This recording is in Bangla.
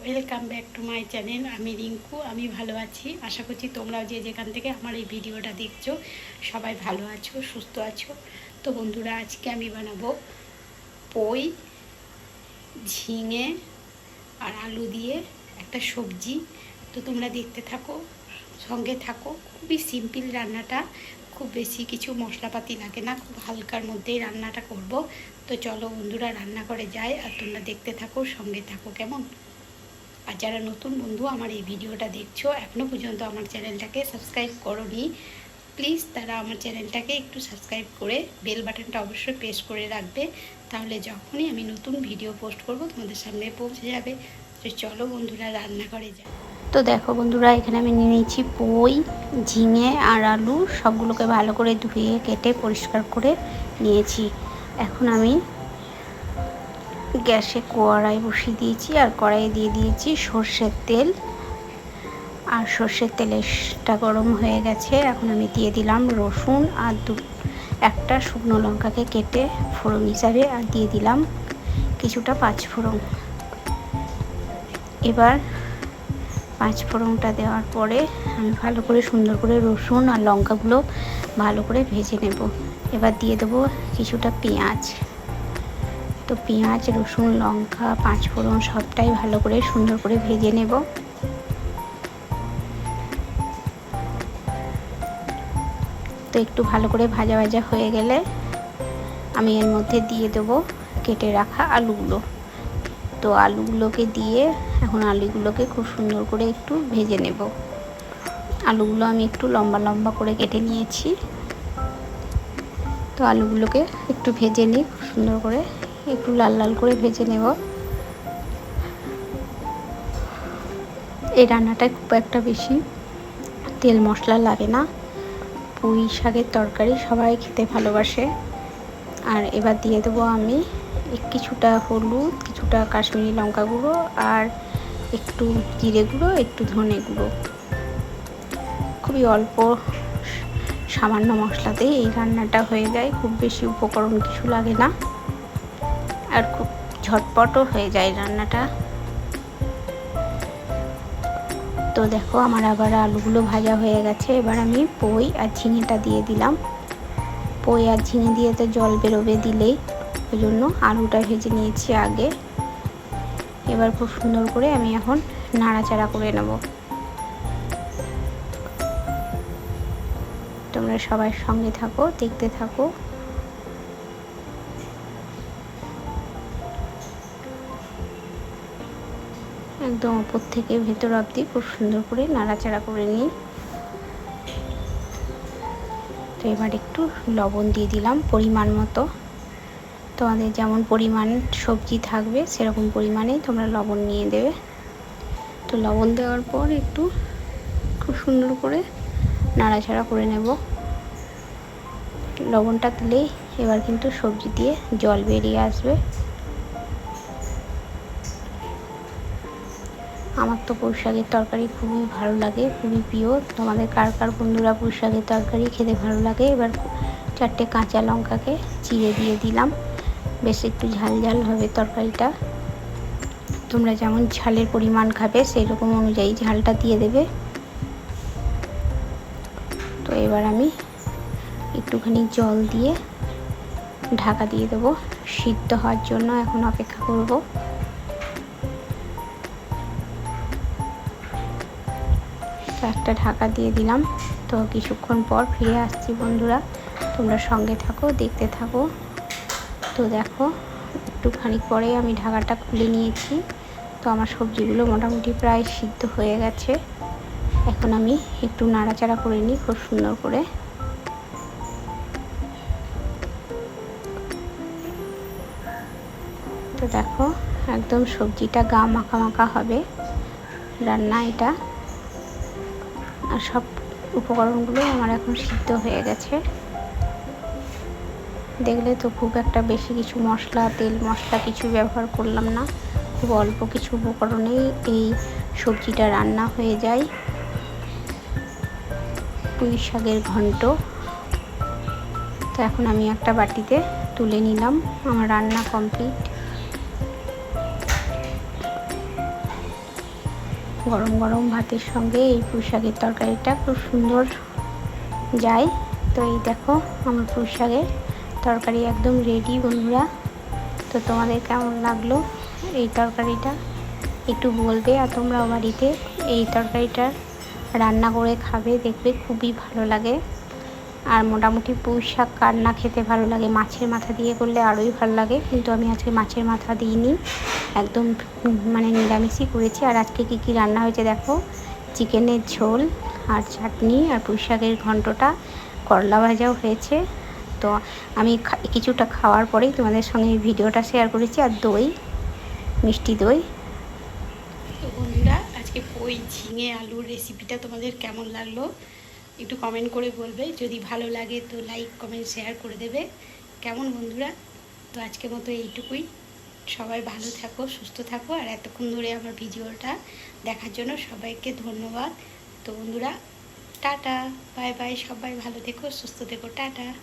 Welcome back to my channel আমি রিঙ্কু, আমি ভালো আছি। আশা করছি তোমরাও যে যেখান থেকে আমার এই ভিডিওটা দেখছ, সবাই ভালো আছো, সুস্থ আছো। তো বন্ধুরা, আজকে আমি বানাবো পই, ঝিঙে আর আলু দিয়ে একটা সবজি। তো তোমরা দেখতে থাকো, সঙ্গে থাকো। খুবই সিম্পল রান্নাটা। খুব বেশি কিছু মশলাপাতি লাগে না, খুব হালকার মধ্যেই রান্নাটা করব। তো চলো বন্ধুরা রান্না করে যাই আর তোমরা দেখতে থাকো, সঙ্গে থাকো কেমন? আর যারা নতুন বন্ধু আমার এই ভিডিওটা দেখছ এখনও পর্যন্ত আমার চ্যানেলটাকে সাবস্ক্রাইব করোনি প্লিজ তারা আমার চ্যানেলটাকে একটু সাবস্ক্রাইব করে বেল বাটনটা অবশ্যই প্রেস করে রাখবে, তাহলে যখনই আমি নতুন ভিডিও পোস্ট করব, তোমাদের সামনে পৌঁছে যাবে। তো চলো বন্ধুরা রান্না করে যাই। তো দেখো বন্ধুরা, এখানে আমি নিয়ে নিয়েছি পই, ঝিঙে আর আলু, সবগুলোকে ভালো করে ধুয়ে কেটে পরিষ্কার করে নিয়েছি। এখন আমি গ্যাসে কড়াই বসিয়ে দিয়েছি আর কড়াইয়ে দিয়ে দিয়েছি সর্ষের তেল। আর সর্ষের তেলটা গরম হয়ে গেছে। এখন আমি দিয়ে দিলাম রসুন আর দু, একটা শুকনো লঙ্কাকে কেটে ফোড়ন হিসাবে আর দিয়ে দিলাম কিছুটা পাঁচ ফোড়ন। এবার পাঁচ ফোড়নটা দেওয়ার পরে আমি ভালো করে সুন্দর করে রসুন আর লঙ্কাগুলো ভালো করে ভেজে নেব। এবার দিয়ে দেবো কিছুটা পেঁয়াজ। তো পেঁয়াজ, রসুন, লঙ্কা পাঁচ ফোড়ন সবটাই ভালো করে সুন্দর করে ভেজে নেব। তো একটু ভালো করে ভাজা ভাজা হয়ে গেলে আমি এর মধ্যে দিয়ে দেবো কেটে রাখা আলুগুলো। তো আলুগুলোকে দিয়ে এখন আলুগুলোকে খুব সুন্দর করে একটু ভেজে নেব। আলুগুলো আমি একটু লম্বা লম্বা করে কেটে নিয়েছি। তো আলুগুলোকে একটু ভেজে নিই, খুব সুন্দর করে। একটু লাল লাল করে ভেজে নেব। এই রান্নাটায় খুব একটা বেশি তেল মশলা লাগে না। পুঁই শাকের তরকারি সবাই খেতে ভালোবাসে। আর এবার দিয়ে দেবো আমি কিছুটা হলুদ, কিছুটা কাশ্মীরি লঙ্কা গুঁড়ো আর একটু জিরে গুঁড়ো, একটু ধনে গুঁড়ো। খুবই অল্প সামান্য মশলাতেই এই রান্নাটা হয়ে যায়। খুব বেশি উপকরণ কিছু লাগে না। আর খুব ঝটপটও হয়ে যায় রান্নাটা। তো দেখো, আমার আবার আলুগুলো ভাজা হয়ে গেছে। এবার আমি পই আর ঝিঙেটা দিয়ে দিলাম। পই আর ঝিঙে দিয়ে তো জল বেরোবে দিলেই। ওই জন্য আলুটা ভেজে নিয়েছি আগে। এবার খুব সুন্দর করে আমি এখন নাড়াচাড়া করে নেব। তোমরা সবাই সঙ্গে থাকো, দেখতে থাকো। একদম ওপর থেকে ভেতর অবধি খুব সুন্দর করে নাড়াচাড়া করে নিই তো এবার একটু লবণ দিয়ে দিলাম পরিমাণ মতো। তোমাদের যেমন পরিমাণ সবজি থাকবে, সেরকম পরিমাণেই তোমরা লবণ নিয়ে দেবে। তো লবণ দেওয়ার পর একটু খুব সুন্দর করে নাড়াচাড়া করে নেব। লবণটা দিলেই এবার কিন্তু সবজি দিয়ে জল বেরিয়ে আসবে। আমার তো পুঁই শাকের তরকারি খুবই ভালো লাগে, খুবই প্রিয়। তোমাদের কার কার বন্ধুরা পুঁই শাকের তরকারি খেতে ভালো লাগে? এবার চারটে কাঁচা লঙ্কাকে চিড়ে দিয়ে দিলাম। বেশ একটু ঝাল ঝাল হবে তরকারিটা। তোমরা যেমন ঝালের পরিমাণ খাবে সেই রকম অনুযায়ী ঝালটা দিয়ে দেবে। তো এবার আমি একটুখানি জল দিয়ে ঢাকা দিয়ে দেবো। সিদ্ধ হওয়ার জন্য এখন অপেক্ষা করব। একটা ঢাকা দিয়ে দিলাম। তো কিছুক্ষণ পর ফিরে আসছি বন্ধুরা। তোমরা সঙ্গে থাকো, দেখতে থাকো। তো দেখো, একটুখানি পরে আমি ঢাকাটা খুলে নিয়েছি। তো আমার সবজিগুলো মোটামুটি প্রায় সিদ্ধ হয়ে গেছে। এখন আমি একটু নাড়াচাড়া করে নিই খুব সুন্দর করে। তো দেখো, একদম সবজিটা গা মাখা মাখা হবে। রান্না এটা। আর সব উপকরণগুলো আমার এখন সিদ্ধ হয়ে গেছে। দেখলে তো খুব একটা বেশি কিছু মশলা, তেল মশলা কিছু ব্যবহার করলাম না। খুব অল্প কিছু উপকরণেই এই সবজিটা রান্না হয়ে যায়। পুঁই শাকের ঘন্ট। তো এখন আমি একটা বাটিতে তুলে নিলাম, আমার রান্না কমপ্লিট। গরম গরম ভাতের সঙ্গে এই পুঁই শাকের তরকারিটা খুব সুন্দর যায়। তো এই দেখো, আমার পুঁই শাকের তরকারি একদম রেডি বন্ধুরা। তো তোমাদের কেমন লাগল এই তরকারিটা? একটু বলবে আর তোমরাও বাড়িতে এই তরকারিটা রান্না করে খাবে, দেখবে খুবই ভালো লাগে। আর মোটামুটি পুঁই শাক কার না খেতে ভালো লাগে। মাছের মাথা দিয়ে করলে আরোই ভালো লাগে। কিন্তু আমি আজকে মাছের মাথা দিইনি। একদম মানে নিরামিষই করেছি। আর আজকে কী কী রান্না হয়েছে দেখো? চিকেনের ঝোল আর চাটনি আর পুঁই শাকের ঘন্টটা। করলা ভাজাও হয়েছে। তো আমি কিছুটা খাওয়ার পরেই তোমাদের সঙ্গে ভিডিওটা শেয়ার করেছি। আর দই, মিষ্টি দই। তো বন্ধুরা, আজকে পই ঝিঙে আলুর রেসিপিটা তোমাদের কেমন লাগল? একটু কমেন্ট করে বলবে। যদি ভালো লাগে তো লাইক কমেন্ট শেয়ার করে দেবে। কেমন বন্ধুরা? তো আজকের মতো এইটুকুই। সবাই ভালো থাকো, সুস্থ থাকো, আর এতক্ষণ ধরে আমার ভিডিওটা দেখার জন্য সবাইকে ধন্যবাদ। তো বন্ধুরা, টাটা। বাই বাই সবাই ভালো থেকো, সুস্থ থেকো। টাটা।